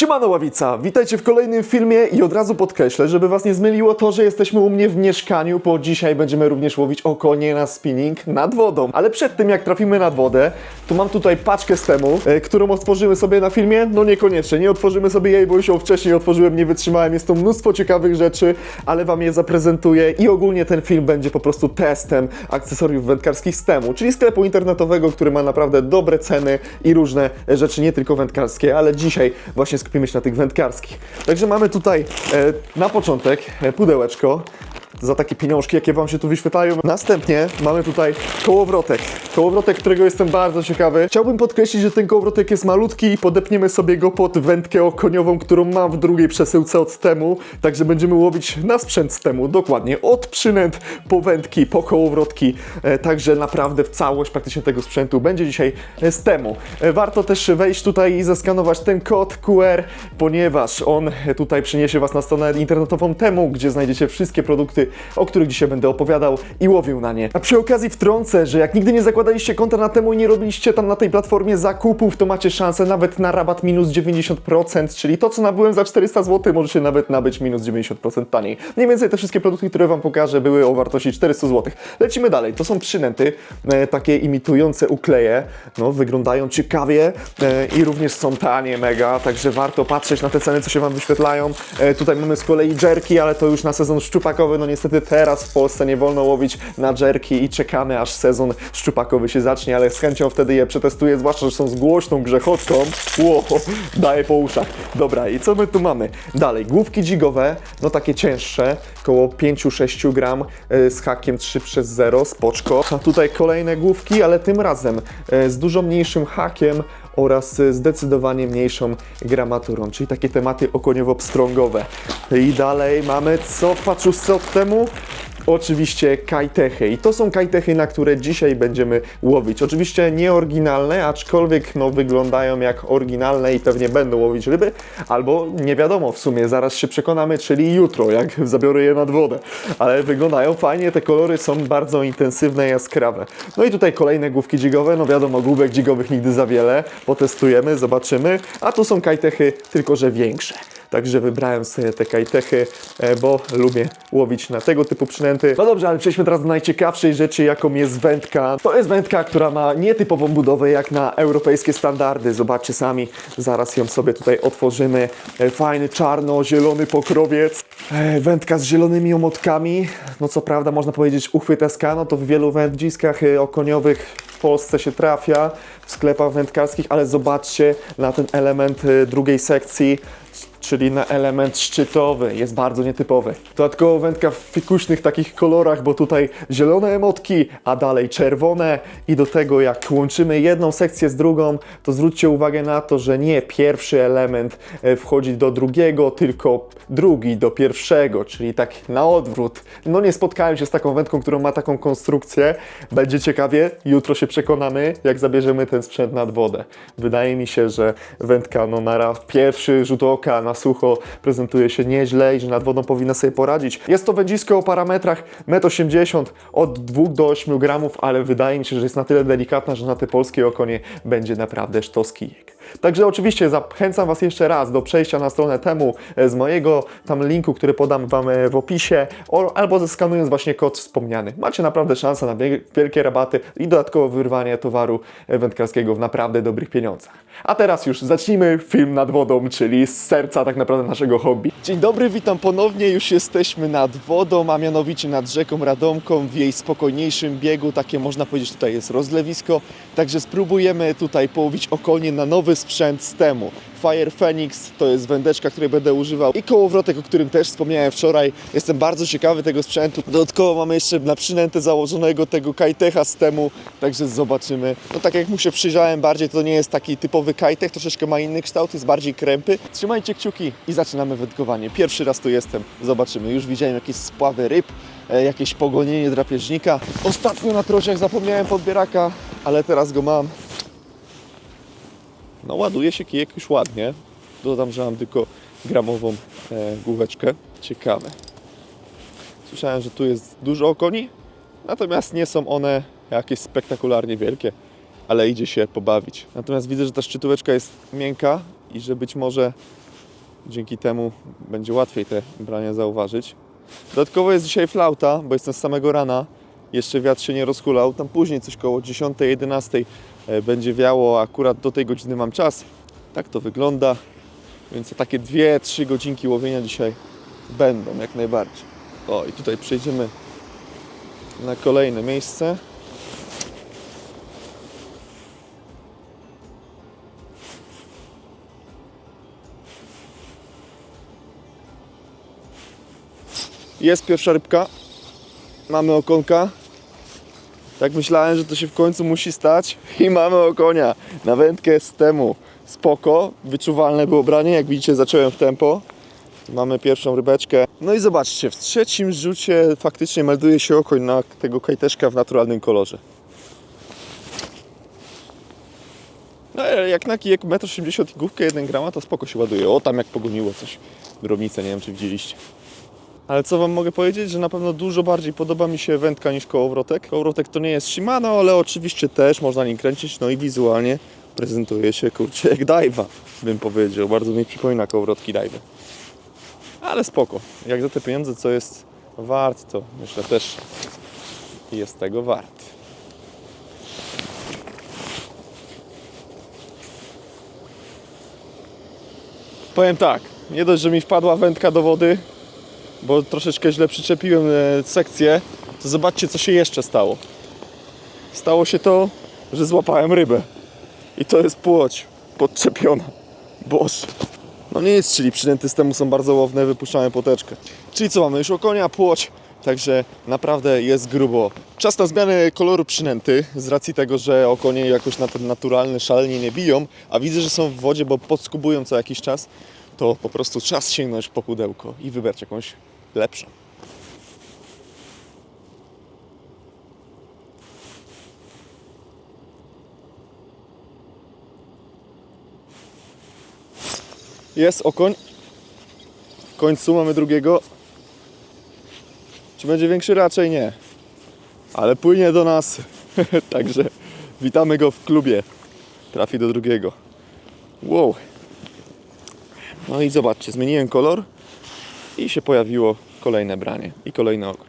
Siemano Ławica, witajcie w kolejnym filmie i od razu podkreślę, żeby was nie zmyliło to, że jesteśmy u mnie w mieszkaniu, bo dzisiaj będziemy również łowić okonie na spinning nad wodą. Ale przed tym jak trafimy nad wodę, to mam tutaj paczkę z temu, e, którą otworzymy sobie na filmie. No niekoniecznie, nie otworzymy sobie jej, bo już ją wcześniej otworzyłem, nie wytrzymałem. Jest to mnóstwo ciekawych rzeczy, ale wam je zaprezentuję i ogólnie ten film będzie po prostu testem akcesoriów wędkarskich z temu, czyli sklepu internetowego, który ma naprawdę dobre ceny i różne rzeczy, nie tylko wędkarskie, ale dzisiaj właśnie skupimy się na tych wędkarskich. Także mamy tutaj e, na początek e, pudełeczko za takie pieniążki, jakie Wam się tu wyświetlają. Następnie mamy tutaj kołowrotek. Kołowrotek, którego jestem bardzo ciekawy. Chciałbym podkreślić, że ten kołowrotek jest malutki i podepniemy sobie go pod wędkę okoniową, którą mam w drugiej przesyłce od temu. Także będziemy łowić na sprzęt z temu, dokładnie. Od przynęt po wędki, po kołowrotki. E, także naprawdę w całość praktycznie tego sprzętu będzie dzisiaj z temu. E, warto też wejść tutaj i zeskanować ten kod QR, ponieważ on tutaj przyniesie Was na stronę internetową temu, gdzie znajdziecie wszystkie produkty, o których dzisiaj będę opowiadał i łowił na nie. A przy okazji wtrącę, że jak nigdy nie zakładaliście konta na temu i nie robiliście tam na tej platformie zakupów, to macie szansę nawet na rabat minus 90%, czyli to, co nabyłem za 400 zł, możecie nawet nabyć minus 90% taniej. Mniej więcej te wszystkie produkty, które Wam pokażę, były o wartości 400 zł. Lecimy dalej. To są przynęty, e, takie imitujące ukleje. No, wyglądają ciekawie e, i również są tanie mega, także warto patrzeć na te ceny, co się Wam wyświetlają. E, tutaj mamy z kolei jerki, ale to już na sezon szczupakowy. No niestety teraz w Polsce nie wolno łowić na jerki i czekamy, aż sezon szczupakowy się zacznie, ale z chęcią wtedy je przetestuję, zwłaszcza, że są z głośną grzechotką. Ło, daję po uszach. Dobra, i co my tu mamy? Dalej, główki dzigowe, no takie cięższe, około 5-6 gram e, z hakiem 3 przez 0, spoczko. A tutaj kolejne główki, ale tym razem e, z dużo mniejszym hakiem oraz zdecydowanie mniejszą gramaturą, czyli takie tematy okoniowo-pstrągowe. I dalej mamy co paczuszce od temu? Oczywiście kajtechy i to są kajtechy, na które dzisiaj będziemy łowić. Oczywiście nie oryginalne, aczkolwiek no, wyglądają jak oryginalne i pewnie będą łowić ryby, albo nie wiadomo w sumie, zaraz się przekonamy, czyli jutro, jak zabiorę je nad wodę. Ale wyglądają fajnie, te kolory są bardzo intensywne, jaskrawe. No i tutaj kolejne główki dzigowe, no wiadomo, główek dzigowych nigdy za wiele, potestujemy, zobaczymy, a tu są kajtechy, tylko że większe. Także wybrałem sobie te kajtechy, e, bo lubię łowić na tego typu przynęty. No dobrze, ale przejdźmy teraz do najciekawszej rzeczy, jaką jest wędka. To jest wędka, która ma nietypową budowę jak na europejskie standardy. Zobaczcie sami, zaraz ją sobie tutaj otworzymy. E, Fajny czarno-zielony pokrowiec. E, Wędka z zielonymi omotkami. No co prawda można powiedzieć uchwyt SK, no to w wielu wędziskach okoniowych w Polsce się trafia, w sklepach wędkarskich, ale zobaczcie na ten element drugiej sekcji czyli na element szczytowy. Jest bardzo nietypowy. Dodatkowo wędka w fikuśnych takich kolorach, bo tutaj zielone emotki, a dalej czerwone i do tego jak łączymy jedną sekcję z drugą, to zwróćcie uwagę na to, że nie pierwszy element e, wchodzi do drugiego, tylko drugi do pierwszego, czyli tak na odwrót. No nie spotkałem się z taką wędką, którą ma taką konstrukcję. Będzie ciekawie, jutro się przekonamy, jak zabierzemy ten sprzęt nad wodę. Wydaje mi się, że wędka no na pierwszy rzut oka na sucho prezentuje się nieźle i że nad wodą powinna sobie poradzić. Jest to wędzisko o parametrach 1,80 m od 2 do 8 gramów, ale wydaje mi się, że jest na tyle delikatna, że na te polskie okonie będzie naprawdę sztos kijek. Także oczywiście zachęcam Was jeszcze raz do przejścia na stronę temu e, z mojego tam linku, który podam Wam e, w opisie, albo zeskanując właśnie kod wspomniany. Macie naprawdę szansę na wie- wielkie rabaty i dodatkowo wyrwanie towaru wędkarskiego w naprawdę dobrych pieniądzach. A teraz już zacznijmy film nad wodą, czyli z serca tak naprawdę naszego hobby. Dzień dobry, witam ponownie. Już jesteśmy nad wodą, a mianowicie nad rzeką Radomką w jej spokojniejszym biegu. Takie można powiedzieć tutaj jest rozlewisko. Także spróbujemy tutaj połowić okonie na nowy sprzęt z temu. Fire Phoenix to jest wędeczka, której będę używał i kołowrotek, o którym też wspomniałem wczoraj. Jestem bardzo ciekawy tego sprzętu. Dodatkowo mamy jeszcze na przynętę założonego tego kajtecha z temu, także zobaczymy. No tak jak mu się przyjrzałem bardziej, to nie jest taki typowy kajtech, troszeczkę ma inny kształt, jest bardziej krępy. Trzymajcie kciuki i zaczynamy wędkowanie. Pierwszy raz tu jestem, zobaczymy. Już widziałem jakieś spławy ryb, e, jakieś pogonienie drapieżnika. Ostatnio na trociach zapomniałem podbieraka, ale teraz go mam. No ładuje się kijek już ładnie. Dodam, że mam tylko gramową e, główeczkę. Ciekawe. Słyszałem, że tu jest dużo okoni, natomiast nie są one jakieś spektakularnie wielkie, ale idzie się pobawić. Natomiast widzę, że ta szczytóweczka jest miękka i że być może Dzięki temu będzie łatwiej te brania zauważyć. Dodatkowo jest dzisiaj flauta, bo jestem z samego rana. Jeszcze wiatr się nie rozhulał. Tam później coś koło 10-11 e, będzie wiało. Akurat do tej godziny mam czas. Tak to wygląda. Więc takie 2-3 godzinki łowienia dzisiaj będą jak najbardziej. O i tutaj przejdziemy na kolejne miejsce. Jest pierwsza rybka. Mamy okonka. Tak myślałem, że to się w końcu musi stać i mamy okonia na wędkę z temu. Spoko, wyczuwalne było branie, jak widzicie zacząłem w tempo. Mamy pierwszą rybeczkę. No i zobaczcie, w trzecim rzucie faktycznie melduje się okoń na tego kajteszka w naturalnym kolorze. No ale jak na kijek 1,80 m i główkę 1 grama, to spoko się ładuje. O, tam jak pogoniło coś. Drobnicę, nie wiem czy widzieliście. Ale co Wam mogę powiedzieć, że na pewno dużo bardziej podoba mi się wędka niż kołowrotek. Kołowrotek to nie jest Shimano, ale oczywiście też można nim kręcić, no i wizualnie prezentuje się, kurczę, jak dajwa, bym powiedział. Bardzo mi przypomina kołowrotki dajwy. Ale spoko. Jak za te pieniądze, co jest wart, to myślę też jest tego wart. Powiem tak, nie dość, że mi wpadła wędka do wody, bo troszeczkę źle przyczepiłem e, sekcję, to zobaczcie, co się jeszcze stało. Stało się to, że złapałem rybę. I to jest płoć podczepiona. Boże. No nie jest, czyli przynęty z temu są bardzo łowne, wypuszczamy poteczkę. Czyli co mamy? Już okonia, płoć, także naprawdę jest grubo. Czas na zmianę koloru przynęty, z racji tego, że okonie jakoś na ten naturalny szalnie nie biją, a widzę, że są w wodzie, bo podskubują co jakiś czas, to po prostu czas sięgnąć po pudełko i wybrać jakąś lepszą. Jest okoń. W końcu mamy drugiego. Czy będzie większy? Raczej nie. Ale płynie do nas. Także witamy go w klubie. Trafi do drugiego. Wow. No i zobaczcie, zmieniłem kolor i się pojawiło kolejne branie i kolejny okoń.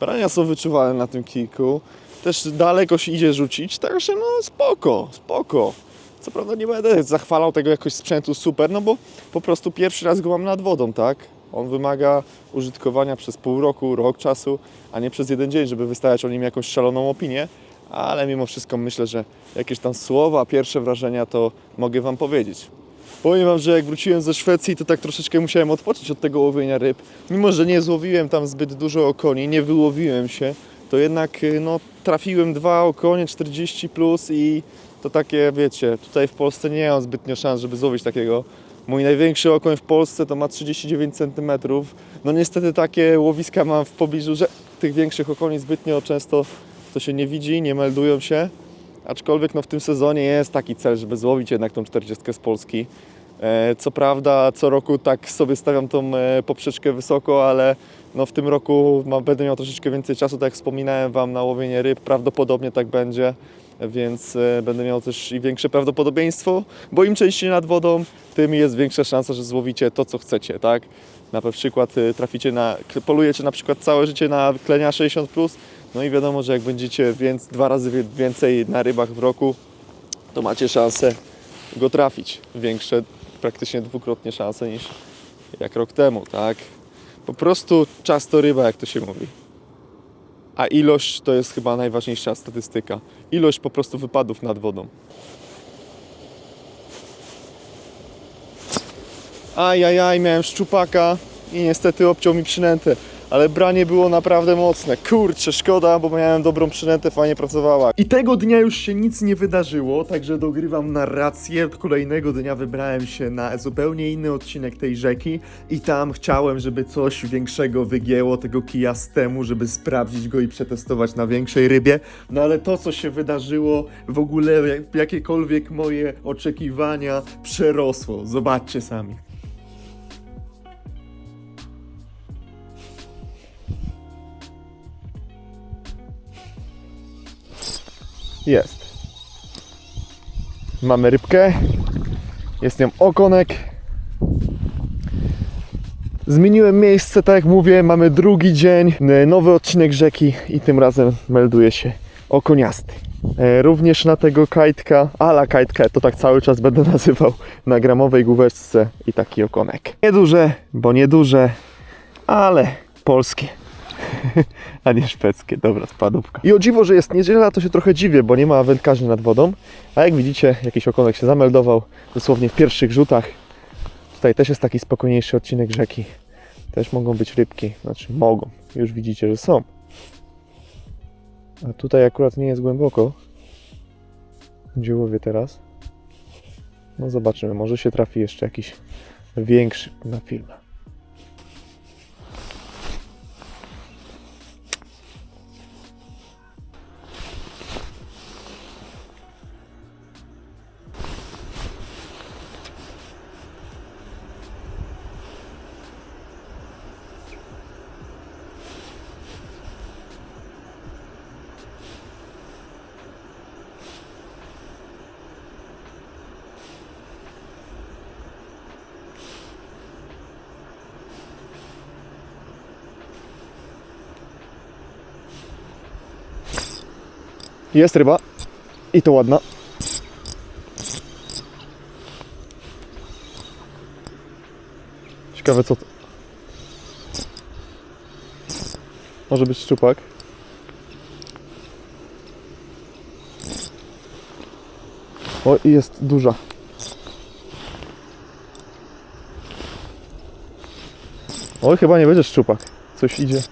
Brania są wyczuwalne na tym kijku. Też daleko się idzie rzucić, także no spoko, spoko. Co prawda nie będę zachwalał tego jakoś sprzętu super, no bo po prostu pierwszy raz go mam nad wodą, tak? On wymaga użytkowania przez pół roku, rok czasu, a nie przez jeden dzień, żeby wystawiać o nim jakąś szaloną opinię. Ale mimo wszystko myślę, że jakieś tam słowa, pierwsze wrażenia to mogę Wam powiedzieć. Powiem Wam, że jak wróciłem ze Szwecji, to tak troszeczkę musiałem odpocząć od tego łowienia ryb. Mimo, że nie złowiłem tam zbyt dużo okoni, nie wyłowiłem się, to jednak y, no, trafiłem dwa okonie 40 plus i to takie, wiecie, tutaj w Polsce nie mam zbytnio szans, żeby złowić takiego. Mój największy okoń w Polsce to ma 39 cm. No niestety takie łowiska mam w pobliżu, że tych większych okoni zbytnio często to się nie widzi, nie meldują się. Aczkolwiek no, w tym sezonie jest taki cel, żeby złowić jednak tą 40 z Polski. E, Co prawda co roku tak sobie stawiam tą e, poprzeczkę wysoko, ale no w tym roku będę miał troszeczkę więcej czasu, tak jak wspominałem Wam, na łowienie ryb. Prawdopodobnie tak będzie, więc e, będę miał też i większe prawdopodobieństwo, bo im częściej nad wodą, tym jest większa szansa, że złowicie to, co chcecie, tak? Na przykład traficie na, polujecie na przykład całe życie na klenia 60+, no i wiadomo, że jak będziecie więc, dwa razy więcej na rybach w roku, to macie szansę go trafić. Większe, praktycznie dwukrotnie szanse niż jak rok temu, tak? Po prostu czas to ryba, jak to się mówi. A ilość to jest chyba najważniejsza statystyka. Ilość po prostu wypadów nad wodą. Ajajaj, miałem szczupaka i niestety obciął mi przynętę. Ale branie było naprawdę mocne. Kurczę, szkoda, bo miałem dobrą przynętę, fajnie pracowała. I tego dnia już się nic nie wydarzyło, także dogrywam narrację. Kolejnego dnia wybrałem się na zupełnie inny odcinek tej rzeki i tam chciałem, żeby coś większego wygięło tego kija z temu, żeby sprawdzić go i przetestować na większej rybie. No ale to, co się wydarzyło, w ogóle jak- jakiekolwiek moje oczekiwania przerosło. Zobaczcie sami. Jest. Mamy rybkę. Jest nią okonek. Zmieniłem miejsce, tak jak mówię, mamy drugi dzień, nowy odcinek rzeki i tym razem melduje się okoniasty. E, Również na tego kajtka, ala kajtka, to tak cały czas będę nazywał, na gramowej główeczce i taki okonek. Nieduże, bo nieduże, ale polskie. A nie szwedzkie, dobra, spadówka. I o dziwo, że jest niedziela, to się trochę dziwię, bo nie ma wędkarzy nad wodą. A jak widzicie, jakiś okonek się zameldował dosłownie w pierwszych rzutach. Tutaj też jest taki spokojniejszy odcinek rzeki. Też mogą być rybki, znaczy mogą. Już widzicie, że są. A tutaj akurat nie jest głęboko. Gdzie łowię teraz? No zobaczymy, może się trafi jeszcze jakiś większy na film. Jest ryba. I to ładna. Ciekawe co to. Może być szczupak. O, i jest duża. Oj, chyba nie będzie szczupak. Coś idzie.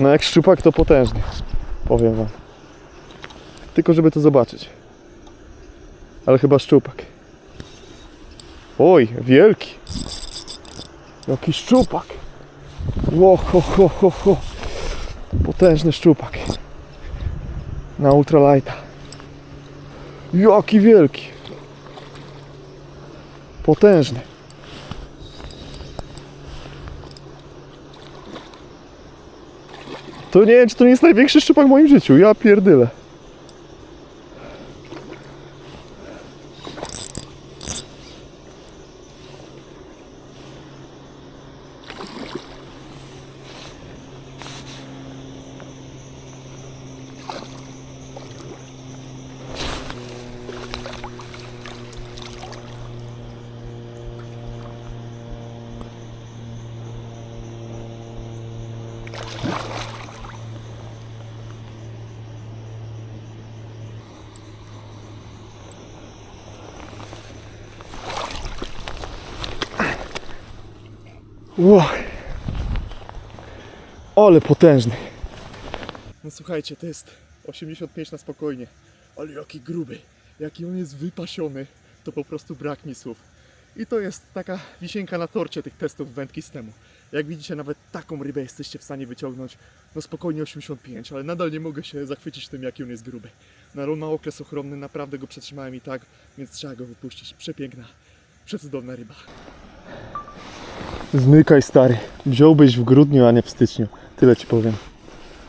No jak szczupak to potężny. Powiem wam. Tylko żeby to zobaczyć. Ale chyba szczupak. Oj, wielki. Jaki szczupak. Ło, ho, ho, ho, ho. Potężny szczupak. Na ultralighta. Jaki wielki. Potężny. To nie wiem, czy to nie jest największy szczupak w moim życiu. Ja pierdyle. Ło. Ale potężny. No słuchajcie, to jest 85 na spokojnie. Ale jaki gruby, jaki on jest wypasiony, to po prostu brak mi słów. I to jest taka wisienka na torcie tych testów wędki z temu. Jak widzicie, nawet taką rybę jesteście w stanie wyciągnąć. No spokojnie 85, ale nadal nie mogę się zachwycić tym, jaki on jest gruby. No ale on ma okres ochronny, naprawdę go przetrzymałem i tak, więc trzeba go wypuścić. Przepiękna, przecudowna ryba. Zmykaj stary. Wziąłbyś w grudniu, a nie w styczniu. Tyle ci powiem.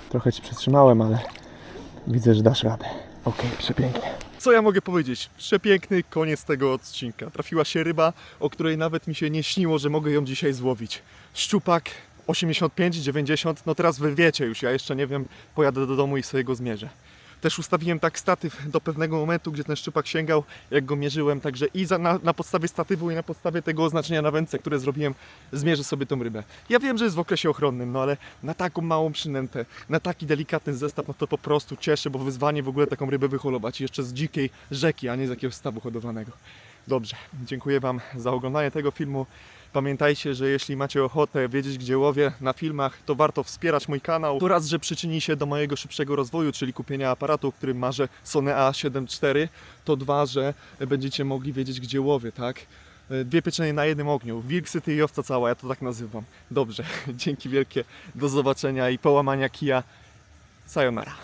Trochę ci przytrzymałem, ale widzę, że dasz radę. Okej, przepięknie. Co ja mogę powiedzieć? Przepiękny koniec tego odcinka. Trafiła się ryba, o której nawet mi się nie śniło, że mogę ją dzisiaj złowić. Szczupak 85, 90, no teraz wy wiecie już, ja jeszcze nie wiem, pojadę do domu i sobie go zmierzę. Też ustawiłem tak statyw do pewnego momentu, gdzie ten szczupak sięgał, jak go mierzyłem, także i za, na, na podstawie statywu i na podstawie tego oznaczenia na wędce, które zrobiłem, zmierzę sobie tą rybę. Ja wiem, że jest w okresie ochronnym, no ale na taką małą przynętę, na taki delikatny zestaw, no to po prostu cieszę, bo wyzwanie w ogóle taką rybę wyholować jeszcze z dzikiej rzeki, a nie z jakiegoś stawu hodowanego. Dobrze, dziękuję Wam za oglądanie tego filmu. Pamiętajcie, że jeśli macie ochotę wiedzieć, gdzie łowię na filmach, to warto wspierać mój kanał. To raz, że przyczyni się do mojego szybszego rozwoju, czyli kupienia aparatu, którym marzę Sony A7 IV, to dwa, że będziecie mogli wiedzieć, gdzie łowię, tak? Dwie pieczenie na jednym ogniu. Wilk syty i owca cała, ja to tak nazywam. Dobrze, dzięki wielkie, do zobaczenia i połamania kija. Sayonara.